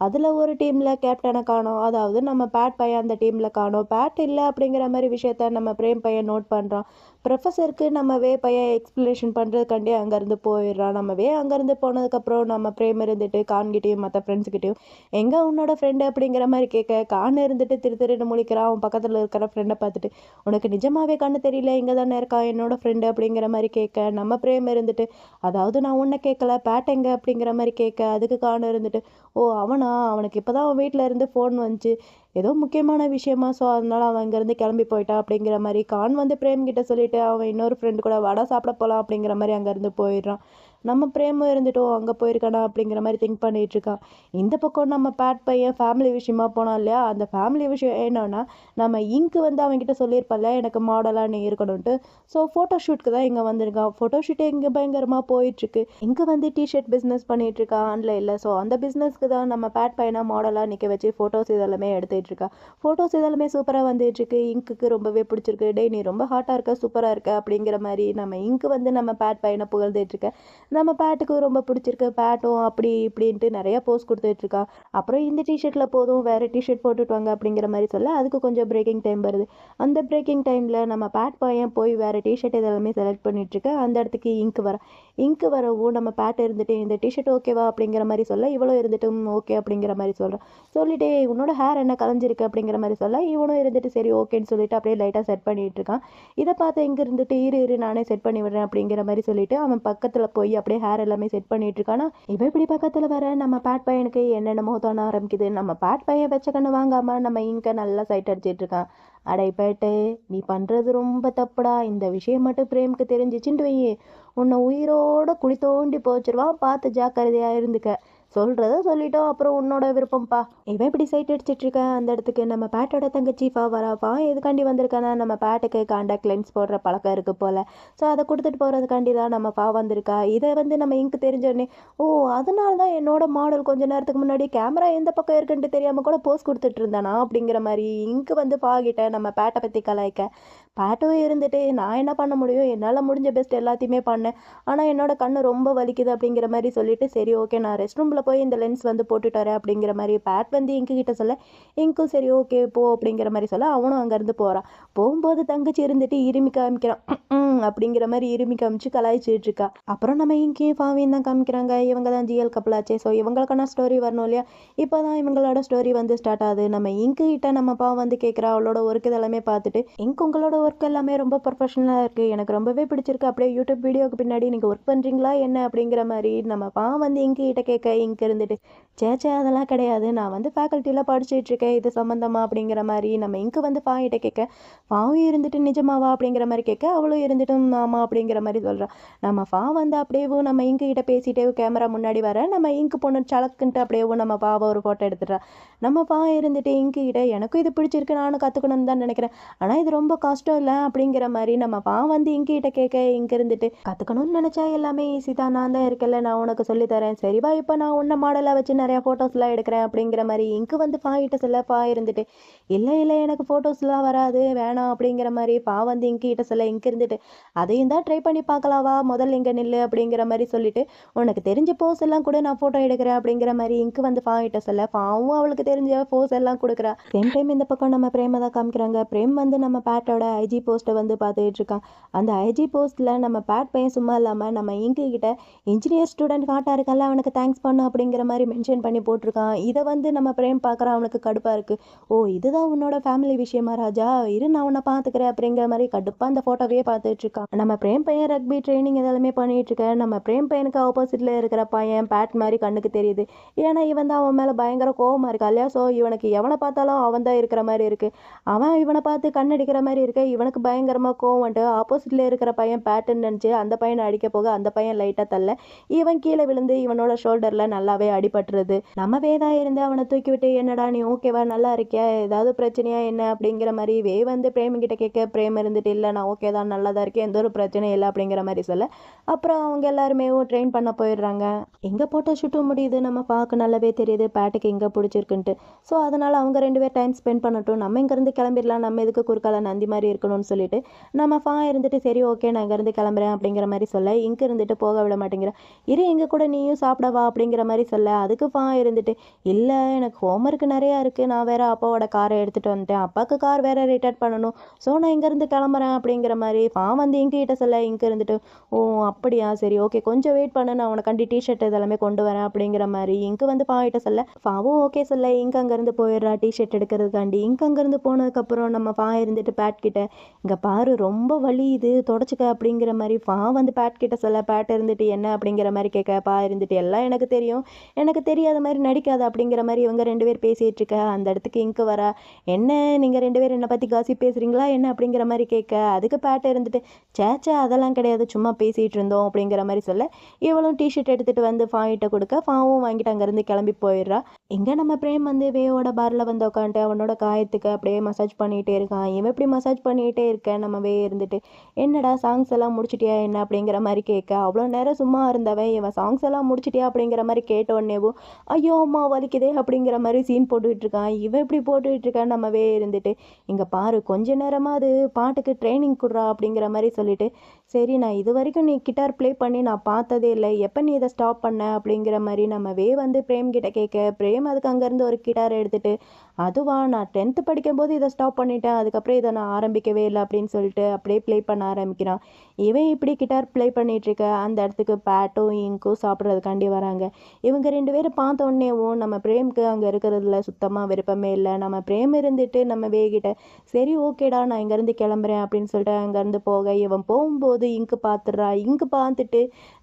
அதில் ஒரு டீமில் கேப்டனை காணோம். அதாவது நம்ம பேட் பையன் அந்த டீமில் காணோம். பேட் இல்லை அப்படிங்கிற மாதிரி விஷயத்த நம்ம பிரேம் பையன் நோட் பண்ணுறான் ப்ரொஃபஸருக்கு நம்மவே பையன் எக்ஸ்ப்ளனேஷன் பண்ணுறதுக்காண்டி அங்கேருந்து போயிடுறான். நம்மவே அங்கேருந்து போனதுக்கப்புறம் நம்ம பிரேம் இருந்துட்டு கான்கிட்டையும் மற்ற ஃப்ரெண்ட்ஸுக்கிட்டையும் எங்கே உன்னோட ஃப்ரெண்டு அப்படிங்கிற மாதிரி கேட்க கான் இருந்துட்டு திரு திருன்னு முழிக்கிறான். அவன் பக்கத்தில் இருக்கிற ஃப்ரெண்டை பார்த்துட்டு உனக்கு நிஜமாவே கண்ணு தெரியல? இங்கே தானே இருக்கான் என்னோட ஃப்ரெண்டு அப்படிங்கிற மாதிரி கேட்க நம்ம பிரேம் இருந்துட்டு அதாவது நான் உன்னை கேட்கல. பேட் எங்கே? அப்படிங்கிற மாதிரி கேட்க அதுக்கு கான் இருந்துட்டு ஓ அவனா? அவனுக்கு இப்போ தான் அவன் வீட்டில் இருந்து ஃபோன் வந்துச்சு. ஏதோ முக்கியமான விஷயமா ஸோ அதனால அவன் இங்கேருந்து கிளம்பி போயிட்டா? அப்படிங்கிற மாதிரி கான் வந்து பிரேம் கிட்ட சொல்லிட்டு அவன் இன்னொரு ஃப்ரெண்டு கூட வடை சாப்பிட போகலாம் அப்படிங்கிற மாதிரி அங்கேருந்து போயிடுறான். நம்ம பிரேமம் இருந்துட்டோம் அங்கே போயிருக்கானா அப்படிங்கிற மாதிரி திங்க் பண்ணிட்டு இருக்கான் இந்த பக்கம் நம்ம பேட் பையன் ஃபேமிலி விஷயமா போனான் இல்லையா? அந்த ஃபேமிலி விஷயம் என்னன்னா நம்ம இங்கு வந்து அவங்ககிட்ட சொல்லியிருப்பல்ல எனக்கு மாடலாக நீ இருக்கணும்ட்டு ஸோ ஃபோட்டோ ஷூட்க்கு தான் இங்கே வந்திருக்கான் ஃபோட்டோ ஷூட்டே இங்கே பயங்கரமாக போயிட்டுருக்கு. இங்கே வந்து டிஷர்ட் பிஸ்னஸ் பண்ணிட்டு இருக்கா? ஆன்லைனில் ஸோ அந்த பிஸ்னஸ்க்கு தான் நம்ம பேட் பையனை மாடலாக நிற்க வச்சு ஃபோட்டோஸ் இதெல்லாமே எடுத்துகிட்டு இருக்கா. ஃபோட்டோஸ் இதெல்லாமே சூப்பராக வந்துட்டுருக்கு இங்குக்கு ரொம்பவே பிடிச்சிருக்கு. டே நீ ரொம்ப ஹாட்டாக இருக்க சூப்பராக இருக்க அப்படிங்கிற மாதிரி நம்ம இங்கு வந்து நம்ம பேட் பையனை புகழ்ந்துட்டு நம்ம பேட்டுக்கு ரொம்ப பிடிச்சிருக்கு பேட்டும் அப்படி இப்படின்ட்டு நிறையா போஸ் கொடுத்துட்ருக்கா அப்புறம் இந்த டிஷர்ட்டில் போதும் வேறு டிஷர்ட் போட்டுட்டு வாங்க அப்படிங்கிற மாதிரி சொல்ல அதுக்கு கொஞ்சம் பிரேக்கிங் டைம் வருது. அந்த பிரேக்கிங் டைமில் நம்ம பேட் பையன் போய் வேறு டிஷர்ட் இதெல்லாமே செலக்ட் பண்ணிட்டு அந்த இடத்துக்கு இங்க் வர இங்க் வரவும் நம்ம பேட் இருந்துட்டு இந்த டிஷர்ட் ஓகேவா அப்படிங்கிற மாதிரி சொல்ல இவளும் இருந்துட்டும் ஓகே அப்படிங்கிற மாதிரி சொல்கிறான் சொல்லிட்டு உன்னோட ஹேர் என்ன கலைஞ்சிருக்கு? அப்படிங்கிற மாதிரி சொல்ல இவனும் இருந்துட்டு சரி ஓகேன்னு சொல்லிட்டு அப்படியே லைட்டாக செட் பண்ணிகிட்ருக்கான் இருக்கான். இதை பார்த்து இங்கே இருந்துட்டு இரு இரு நானே செட் பண்ணி விடுறேன் அப்படிங்கிற மாதிரி சொல்லிட்டு அவன் பக்கத்தில் போய் அப்படியே ஹேர் எல்லாமே செட் பண்ணிட்டு இருக்கானா இவன் இப்படி பக்கத்தில் வர நம்ம பேட் பையனுக்கு என்னென்னமோ தோண ஆரம்பிக்குது. நம்ம பேட் பையன் வச்ச கண்ணு வாங்காம நம்ம இங்க நல்லா சைட் அடிச்சிட்டு இருக்கான். அடை பேட்டு நீ பண்ணுறது ரொம்ப தப்புடா. இந்த விஷயம் மட்டும் பிரேமுக்கு தெரிஞ்சிச்சுட்டு வையே உன்னை உயிரோட குழி தோண்டி போச்சிருவான். பார்த்து ஜாக்கிரதையாக இருந்துக்க. சொல்கிறத சொல்லிட்டோம். அப்புறம் உன்னோட விருப்பம்ப்பா இவன் இப்படி சைட் அடிச்சிட்டு இருக்க அந்த இடத்துக்கு நம்ம பேட்டோட தங்கச்சிப்பா வராப்பா எதுக்காண்டி வந்திருக்கானா நம்ம பேட்டுக்கு காண்டாக்ட் லென்ஸ் போடுற பழக்கம் இருக்குது போல். ஸோ அதை கொடுத்துட்டு போகிறதுக்காண்டி தான் நம்ம பா வந்திருக்கா. இதை வந்து நம்ம இங்கு தெரிஞ்சோடனே ஓ அதனால தான் என்னோட மாடல் கொஞ்ச நேரத்துக்கு முன்னாடி கேமரா எந்த பக்கம் இருக்குன்ட்டு தெரியாமல் கூட போஸ்ட் கொடுத்துட்டு இருந்தானா? அப்படிங்கிற மாதிரி இங்கு வந்து பாகிட்ட நம்ம பேட்டை பற்றி கலாய்க்க. பேட்டும் இருந்துட்டு நான் என்ன பண்ண முடியும்? என்னால் முடிஞ்ச பெஸ்ட் எல்லாத்தையுமே பண்ணேன். ஆனால் என்னோட கண்ணு ரொம்ப வலிக்குது அப்படிங்கிற மாதிரி சொல்லிட்டு சரி ஓகே நான் ரெஸ்ட் ரூமில் போய் இந்த லென்ஸ் வந்து போட்டுட்டு வரேன் அப்படிங்கிற மாதிரி பேட் வந்து இங்கு கிட்ட சொல்ல இங்கும் சரி ஓகே போ அப்படிங்கிற மாதிரி சொல்ல அவனும் அங்கேருந்து போகிறான் போகும்போது தங்கச்சி இருந்துட்டு இருமி காமிக்கிறான். அப்படிங்கிற மாதிரி இருமி காமிச்சு கலாய்ச்சிட்டு இருக்கா. அப்புறம் நம்ம இங்கேயும் ஃபாவியும் தான் காமிக்கிறாங்க. இவங்க தான் ஜிஎல் கப்பலாச்சே ஸோ இவங்களுக்கான ஸ்டோரி வரணும் இல்லையா? இப்போ தான் இவங்களோட ஸ்டோரி வந்து ஸ்டார்ட் ஆகுது. நம்ம இங்கு கிட்ட நம்ம பா வந்து கேட்குறா அவளோட ஒர்க் இதெல்லாமே பார்த்துட்டு இங்கு உங்களோட ஒர்க் எல்லாமே ரொம்ப ப்ரொஃபஷனலாக இருக்குது எனக்கு ரொம்பவே பிடிச்சிருக்கு. அப்படியே யூடியூப் வீடியோக்கு பின்னாடி நீங்கள் ஒர்க் பண்ணுறீங்களா என்ன? அப்படிங்கிற மாதிரி நம்ம பா வந்து இங்கு கிட்ட கேட்க இங்கே இருந்துட்டு சேச்சே அதெல்லாம் கிடையாது. நான் வந்து ஃபேக்கல்ட்டியில் படிச்சுட்டு இருக்கேன் இது சம்மந்தமா அப்படிங்கிற மாதிரி நம்ம இங்கே வந்து ஃபாயிட்ட கேட்க ஃபாவும் இருந்துட்டு நிஜமாவா? அப்படிங்கிற மாதிரி கேட்க அவளும் இருந்துட்டு "ம், ஆமா அப்படிங்கிற மாதிரி சொல்கிறான் நம்ம ஃபா வந்து அப்படியேவும் நம்ம இங்கு கிட்ட பேசிட்டே கேமரா முன்னாடி வர நம்ம இங்கு பொண்ணு சலக்குன்ட்டு அப்படியேவும் நம்ம பாவை ஒரு ஃபோட்டோ எடுத்துடுறான் நம்ம பா இருந்துட்டு இங்கு கிட்ட எனக்கும் இது பிடிச்சிருக்கு நானும் கற்றுக்கணும்னு தான் நினைக்கிறேன். ஆனால் இது ரொம்ப கஷ்டம் இல்லை? அப்படிங்கிற மாதிரி நம்ம பா வந்து இங்கு கிட்ட கேட்க இங்கே இருந்துட்டு கற்றுக்கணும்னு நினச்சா எல்லாமே ஈஸி தான். நான் தான் இருக்கல நான் உனக்கு சொல்லித்தரேன் சரிவா இப்போ நான் உன்னை மாடலாக வச்சு நிறையா ஃபோட்டோஸ்லாம் எடுக்கிறேன் அப்படிங்கிற மாதிரி இங்கு வந்து பாகிட்ட சொல்ல பா இருந்துட்டு இல்லை இல்லை எனக்கு ஃபோட்டோஸ்லாம் வராது வேணாம் அப்படிங்கிற மாதிரி பா வந்து இங்கிட்ட சில சொல்ல இங்கே இருந்துட்டு அதையும் தான் ட்ரை பண்ணி பார்க்கலாவா முதல்ல இங்கே நில்லு அப்படிங்கிற மாதிரி சொல்லிட்டு உனக்கு தெரிஞ்ச போஸ் எல்லாம் கூட நான் ஃபோட்டோ எடுக்கிறேன் அப்படிங்கிற மாதிரி இங்கு வந்து பாகிட்ட சொல்ல பாவும் அவளுக்கு தெரிஞ்ச போஸ் எல்லாம் கொடுக்குறா. சேம் டைம் இந்த பக்கம் நம்ம பிரேமை தான் காமிக்கிறாங்க. பிரேம் வந்து நம்ம பேட்டோட ஐஜி போஸ்ட்டை வந்து பார்த்துட்டு இருக்கான். அந்த ஐஜி போஸ்ட்டில் நம்ம பேட் பையன் சும்மா இல்லாமல் நம்ம இங்கு கிட்ட இன்ஜினியர் ஸ்டூடெண்ட் காட்டா இருக்கல அவனுக்கு தேங்க்ஸ் பண்ணு அப்படிங்கிற மாதிரி மென்ஷன் பண்ணி போட்டிருக்கான். இதை வந்து நம்ம பிரேம் பார்க்குறான் அவனுக்கு கடுப்பாக இருக்குது ஓ இதுதான் உன்னோட ஃபேமிலி விஷயமா ராஜா? இரு நான் உன்னை பார்த்துக்கிறேன் அப்படிங்கிற மாதிரி கடுப்பாக அந்த ஃபோட்டோவே பார்த்துட்டு இருக்கான். நம்ம பிரேம் பையன் ரக்பி ட்ரைனிங் இதெல்லாமே பண்ணிட்டு இருக்கேன். நம்ம பிரேம் பையனுக்கு ஆப்போசிட்டில் இருக்கிற பையன் பேட் மாதிரி கண்ணுக்கு தெரியுது. ஏன்னா இவன் தான் அவன் மேலே பயங்கர கோவமாக இருக்கா இல்லையா? ஸோ இவனுக்கு எவனை பார்த்தாலும் அவன் தான் இருக்கிற மாதிரி இருக்குது அவன் இவனை பார்த்து கண்ணடிக்கிற மாதிரி இருக்கு இவனுக்கு பயங்கரமாக கோவம் வந்துட்டு ஆப்போசிட்டில் இருக்கிற பையன் பேட்டுன்னு நினச்சி அந்த பையனை அடிக்க போக அந்த பையன் லைட்டாக தள்ள இவன் கீழே விழுந்து இவனோட ஷோல்டரில் நல்லாவே அடிபட்டுருது. நம்ம வேதா இருந்து அவனை தூக்கி விட்டு என்னடா நீ ஓகேவா நல்லா இருக்கியா? ஏதாவது பிரச்சனையா என்ன? அப்படிங்கிற மாதிரி வே வந்து பிரேம் கிட்ட கேட்க பிரேம் இருந்துட்டு இல்லை நான் ஓகே தான் நல்லா தான் இருக்கேன். எந்த ஒரு பிரச்சனையும் இல்லை அப்படிங்கிற மாதிரி சொல்ல. அப்புறம் அவங்க எல்லாருமே ட்ரெயின் பண்ண போயிடுறாங்க. எங்கே போட்டோ ஷூட்டும் முடியுது? நம்ம பார்க்க நல்லாவே தெரியுது. பேட்டுக்கு எங்கே பிடிச்சிருக்குன்ட்டு. ஸோ அதனால் அவங்க ரெண்டு பேர் டைம் ஸ்பெண்ட் பண்ணட்டும். நம்ம இங்கேருந்து கிளம்பிடலாம். நம்ம எதுக்கு குறுக்கால நந்தி மாதிரி இருக்கணும்னு சொல்லிட்டு நம்ம ஃபா இருந்துட்டு சரி ஓகே நான் இங்கேருந்து கிளம்புறேன் அப்படிங்கிற மாதிரி சொல்ல. இங்கே இருந்துட்டு போக விட மாட்டேங்கிற. இரு எங்கள் கூட நீயும் சாப்பிடவா? அப்படிங்கிற மாதிரி சொல்ல அதுக்கு ஃபா இருந்துட்டு இல்லை எனக்கு ஹோம்ஒர்க் நிறையா இருக்குது நான் வேறு அப்பாவோட காரை எடுத்துகிட்டு வந்துட்டேன். அப்பாவுக்கு கார் வேறு ரிட்டர்ன் பண்ணணும். ஸோ நான் இங்கேருந்து கிளம்புறேன் அப்படிங்கிற மாதிரி ஃபா வந்து இங்கிட்ட சொல்ல இங்கே இருந்துட்டு ஓ அப்படியா? சரி ஓகே கொஞ்சம் வெயிட் பண்ணு. நான் உனக்காண்டி டிஷர்ட் இதெல்லாமே கொண்டு வரேன் அப்படிங்கிற மாதிரி இங்கே வந்து ஃபா கிட்ட சொல்ல ஃபாவும் ஓகே சொல்ல. இங்கே அங்கேருந்து போயிடுறா டிஷர்ட் எடுக்கிறதுக்காண்டி. இங்கே அங்கேருந்து போனதுக்கப்புறம் நம்ம ஃபா இருந்துட்டு பேட் கிட்ட இங்கே பாரு ரொம்ப வலி இது. தொடச்சிக்க அப்படிங்கிற மாதிரி ஃபா வந்து பேட் கிட்ட சொல்ல பேட் இருந்துட்டு என்ன? அப்படிங்கிற மாதிரி கேட்க பா இருந்துட்டு எல்லாம் எனக்கு தெரியும். எனக்கு தெரியாத மாதிரி நடிக்காத அப்படிங்கிற மாதிரி இவங்க ரெண்டு பேர் பேசிகிட்டு இருக்க அந்த இடத்துக்கு இங்கு வர. என்ன நீங்கள் ரெண்டு பேரும் என்னை பற்றி காசி பேசுகிறீங்களா என்ன அப்படிங்கிற மாதிரி கேட்க. அதுக்கு பேட்டை இருந்துட்டு சேச்சே அதெல்லாம் கிடையாது சும்மா பேசிகிட்டு இருந்தோம் அப்படிங்கிற மாதிரி சொல்ல இவளும் டிஷர்ட் எடுத்துகிட்டு வந்து ஃபாயிட்ட கொடுக்க ஃபாவும் வாங்கிட்டு அங்கேருந்து கிளம்பி போயிடுறா. இங்கே நம்ம பிரேம் வந்து வேவோட பாரில் வந்து உட்காந்துட்டு அவனோட காயத்துக்கு அப்படியே மசாஜ் பண்ணிகிட்டே இருக்கான். இவன் எப்படி மசாஜ் பண்ணிகிட்டே இருக்க? நம்ம வே இருந்துட்டு என்னடா சாங்ஸ் எல்லாம் முடிச்சிட்டியா என்ன அப்படிங்கிற மாதிரி கேட்க. அவ்வளோ நேரம் சும்மா இருந்தவன் இவன் சாங்ஸ் எல்லாம் முடிச்சிட்டியா அப்படிங்கிற மாதிரி கேட்ட உடனேவும் ஐயோ அம்மா வலிக்குதே அப்படிங்கிற மாதிரி சீன் போட்டுக்கிட்டு இருக்கான் இவன் இப்படி போட்டுக்கிட்டு இருக்கான் நம்மவே இருந்துட்டு இங்கே பாரு கொஞ்ச நேரமாக அது பாட்டுக்கு ட்ரைனிங் கொடுறா அப்படிங்கிற மாதிரி சொல்லிட்டு சரி நான் இது வரைக்கும் நீ கிட்டார் ப்ளே பண்ணி நான் பார்த்ததே இல்லை. எப்போ நீ இதை ஸ்டாப் பண்ண? அப்படிங்கிற மாதிரி நம்ம வே வந்து பிரேம் கிட்ட கேட்க பிரேம் அதுக்கு அங்கேருந்து ஒரு கிட்டார் எடுத்துட்டு அதுவா நான் டென்த்து படிக்கும்போது இதை ஸ்டாப் பண்ணிட்டேன். அதுக்கப்புறம் இதை நான் ஆரம்பிக்கவே இல்லை அப்படின்னு சொல்லிட்டு அப்படியே ப்ளே பண்ண ஆரம்பிக்கிறான். இவன் இப்படி கிட்டார் ப்ளே பண்ணிகிட்ருக்க அந்த இடத்துக்கு பேட்டும் இங்கும் சாப்பிட்றதுக்காண்டி வராங்க. இவங்க ரெண்டு பேரும் பார்த்த உடனேவும் நம்ம பிரேம்க்கு அங்கே இருக்கிறதுல சுத்தமாக விருப்பமே இல்லை. நம்ம பிரேம் இருந்துட்டு நம்ம வேகிட்ட சரி ஓகேடா நான் இங்கேருந்து கிளம்புறேன் அப்படின்னு சொல்லிட்டு அங்கேருந்து போக இவன் போகும்போது இங்கு பார்த்துடுறா இங்கு பார்த்துட்டு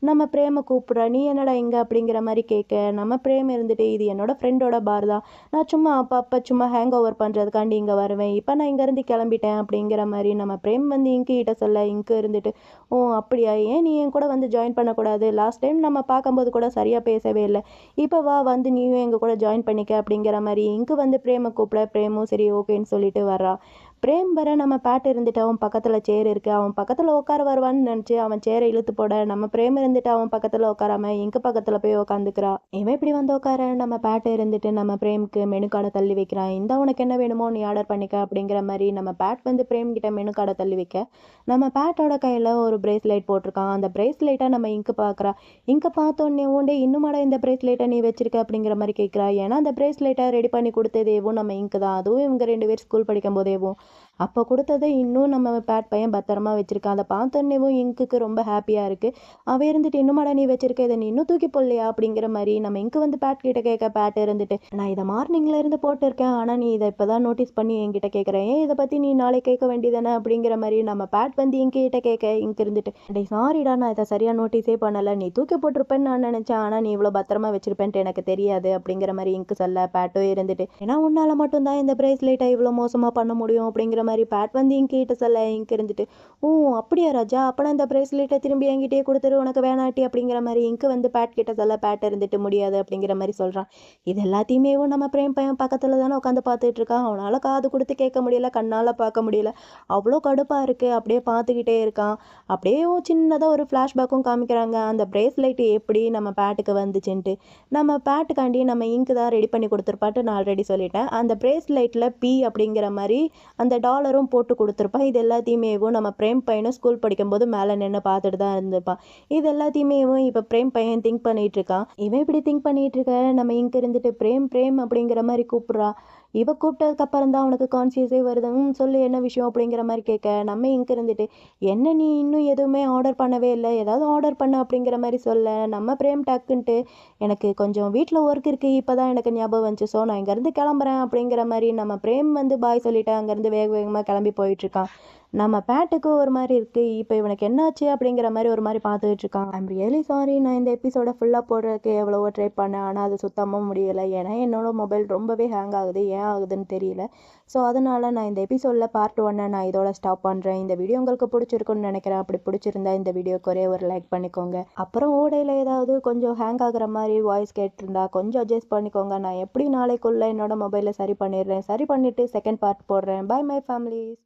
நம்ம பிரேமை கூப்பிட்றா. நீ என்னடா இங்கே? அப்படிங்கிற மாதிரி கேட்க நம்ம பிரேம் இருந்துட்டு இது என்னோட ஃப்ரெண்டோட பார் தான். நான் சும்மா அப்போ அப்போ சும்மா ஹேங் ஓவர் பண்ணுறதுக்காண்டி இங்கே வருவேன். இப்போ நான் இங்கேருந்து கிளம்பிட்டேன் அப்படிங்கிற மாதிரி நம்ம பிரேம் வந்து இங்கு கிட்ட சொல்ல இங்கு இருந்துட்டு ஓ அப்படியா? ஏன் நீ என் கூட வந்து ஜாயின் பண்ணக்கூடாது? லாஸ்ட் டைம் நம்ம பார்க்கும்போது கூட சரியாக பேசவே இல்லை. இப்போ வா வந்து நீயும் எங்கள் கூட ஜாயின் பண்ணிக்க அப்படிங்கிற மாதிரி இங்கே வந்து பிரேமை கூப்பிட பிரேமும் சரி ஓகேன்னு சொல்லிட்டு வர்றா. பிரேம் வர நம்ம பேட்டை இருந்துட்டு அவன் பக்கத்தில் சேர் இருக்குது அவன் பக்கத்தில் உட்கார வருவான்னு நினச்சி அவன் சேரை இழுத்து போட நம்ம பிரேம் இருந்துட்டு அவன் பக்கத்தில் உட்காராம எங்கள் பக்கத்தில் போய் உட்காந்துக்கிறா இவன் இப்படி வந்து உட்கார நம்ம பேட்டை இருந்துட்டு நம்ம பிரேமுக்கு மெனு கார்டை தள்ளி வைக்கிறான் இந்த உனக்கு என்ன வேணுமோ நீ ஆர்டர் பண்ணிக்க அப்படிங்கிற மாதிரி நம்ம பேட் வந்து பிரேம் கிட்ட மெனு கார்டை தள்ளி வைக்க நம்ம பேட்டோட கையில் ஒரு பிரேஸ்லைட் போட்டிருக்கான். அந்த பிரேஸ்லைட்டை நம்ம இங்கு பார்க்குறா இங்கே பார்த்தோன்னே ஓண்டே இன்னுமாடா இந்த பிரேஸ்லைட்டை நீ வச்சிருக்க? அப்படிங்கிற மாதிரி கேட்குறா ஏன்னா அந்த பிரேஸ்லைட்டை ரெடி பண்ணி கொடுத்ததேவும் நம்ம இங்கு தான் அதுவும் இவங்க ரெண்டு பேர் ஸ்கூல் படிக்கும் போதேவும் அப்போ கொடுத்ததை இன்னும் நம்ம பேட் பையன் பத்திரமா வச்சுருக்கான். அதை பார்த்தோன்னேவும் இங்குக்கு ரொம்ப ஹாப்பியாக இருக்குது அவன் இருந்துட்டு இன்னுமாடா நீ வச்சிருக்க? இதை நீ இன்னும் தூக்கி போடலையா? அப்படிங்கிற மாதிரி நம்ம இங்கு வந்து பேட் கிட்ட கேட்க பேட் இருந்துட்டு நான் இதை மார்னிங்கில் இருந்து போட்டிருக்கேன். ஆனால் நீ இதை இப்போ தான் நோட்டீஸ் பண்ணி என்கிட்ட கேட்குறேன் ஏன் இதை பற்றி நீ நாளை கேட்க வேண்டியதானே அப்படிங்கிற மாதிரி நம்ம பேட் வந்து இங்கிட்ட கேட்க இங்கு இருந்துட்டு டே சாரிடா நான் இதை சரியாக நோட்டீஸே பண்ணலை. நீ தூக்கி போட்டிருப்பேன்னு நான் நினச்சேன். ஆனால் நீ இவ்வளோ பத்திரமா வச்சிருப்பேன்ட்டு எனக்கு தெரியாது. அப்படிங்கிற மாதிரி இங்கு சொல்ல பேட்டோ இருந்துட்டு ஏன்னா உன்னால் மட்டும்தான் இந்த பிரேஸ்லெட்டை இவ்வளோ மோசமாக பண்ண முடியும். அப்படிங்கிற மாதிரி பேட் வந்து இங்கு சொல்ல இங்க இருந்துட்டு ஓ அப்படியா ராஜா? அப்போனா இந்த பிரேஸ்லெட்டை திரும்பி என்கிட்டயே கொடுத்துரு உனக்கு வேணாட்டி அப்படிங்கிற மாதிரி இங்கு வந்து பேட் கிட்ட சொல்ல பேட் இருந்துட்டு முடியாது அப்படிங்கிற மாதிரி சொல்கிறான் இது எல்லாத்தையுமே நம்ம பிரேம் பையன் பக்கத்தில் தானே உட்காந்து பார்த்துட்டு இருக்கான். அவனால் காது கொடுத்து கேட்க முடியல கண்ணால் பார்க்க முடியல. அவ்வளோ கடுப்பாக இருக்குது அப்படியே பார்த்துக்கிட்டே இருக்கான். அப்படியே சின்னதாக ஒரு ஃப்ளாஷ்பேக்கும் காமிக்கிறாங்க. அந்த பிரேஸ்லைட் எப்படி நம்ம பேட்டுக்கு வந்துச்சுன்ட்டு. நம்ம பேட்டுக்காண்டி நம்ம இங்கு தான் ரெடி பண்ணி கொடுத்துருப்பாட்டு நான் ஆல்ரெடி சொல்லிட்டேன். அந்த ப்ரேஸ்லைட்டில் பி அப்படிங்கிற மாதிரி அந்த டாலரும் போட்டு கொடுத்துருப்பான். இது எல்லாத்தையுமே நம்ம பிரேம் பையனும் ஸ்கூல் படிக்கும்போது மேலே நின்று பார்த்துட்டு தான் இருந்திருப்பான். இது எல்லாத்தையுமே இப்போ பிரேம் பையன் திங்க் பண்ணிட்டு இருக்கான் இவன் இப்படி திங்க் பண்ணிட்டு இருக்க நம்ம இங்கே இருந்துட்டு பிரேம் பிரேம் அப்படிங்கிற மாதிரி கூப்பிட்றா. இவ கூப்பிட்டதுக்கு அப்புறம் தான் அவனுக்கு கான்சியஸே வருது. சொல்லு என்ன விஷயம் அப்படிங்கிற மாதிரி கேட்க. நம்ம இங்க இருந்துட்டு என்ன நீ இன்னும் எதுவுமே ஆர்டர் பண்ணவே இல்லை. ஏதாவது ஆர்டர் பண்ண அப்படிங்கிற மாதிரி சொல்ல. நம்ம பிரேம் டக்குன்ட்டு எனக்கு கொஞ்சம் வீட்டில் ஒர்க் இருக்குது இப்போ தான் எனக்கு ஞாபகம் வந்துச்சு. ஸோ நான் இங்கேருந்து கிளம்புறேன். அப்படிங்கிற மாதிரி நம்ம பிரேம் வந்து பாய் சொல்லிட்டு அங்கேருந்து வேக வேகமாக கிளம்பி போயிட்டுருக்கான் நம்ம பேட்டுக்கு ஒரு மாதிரி இருக்குது இப்போ இவனுக்கு என்னாச்சு அப்படிங்கிற மாதிரி ஒரு மாதிரி பார்த்துட்டு இருக்கான் ஐம் ரியலி சாரி நான் இந்த எபிசோட ஃபுல்லாக போடுறதுக்கு எவ்வளவோ ட்ரை பண்ணேன். ஆனால் அது சுத்தமாக முடியலை. ஏன்னா என்னோட மொபைல் ரொம்பவே ஹேங் ஆகுது. ஏன் ஆகுதுன்னு தெரியல. ஸோ அதனால் நான் இந்த எபிசோடில் பார்ட் ஒன்னை நான் இதோட ஸ்டாப் பண்ணுறேன் இந்த வீடியோ உங்களுக்கு பிடிச்சிருக்குன்னு நினைக்கிறேன். அப்படி பிடிச்சிருந்தா இந்த வீடியோக்கு ஒரே ஒரு லைக் பண்ணிக்கோங்க. அப்புறம் ஓடையில் ஏதாவது கொஞ்சம் ஹேங் ஆகுற மாதிரி வாய்ஸ் கேட்டிருந்தா கொஞ்சம் அட்ஜஸ்ட் பண்ணிக்கோங்க. நான் எப்படி நாளைக்குள்ளே என்னோட மொபைலை சரி பண்ணிடுறேன். சரி பண்ணிவிட்டு செகண்ட் பார்ட் போடுறேன். Bye my families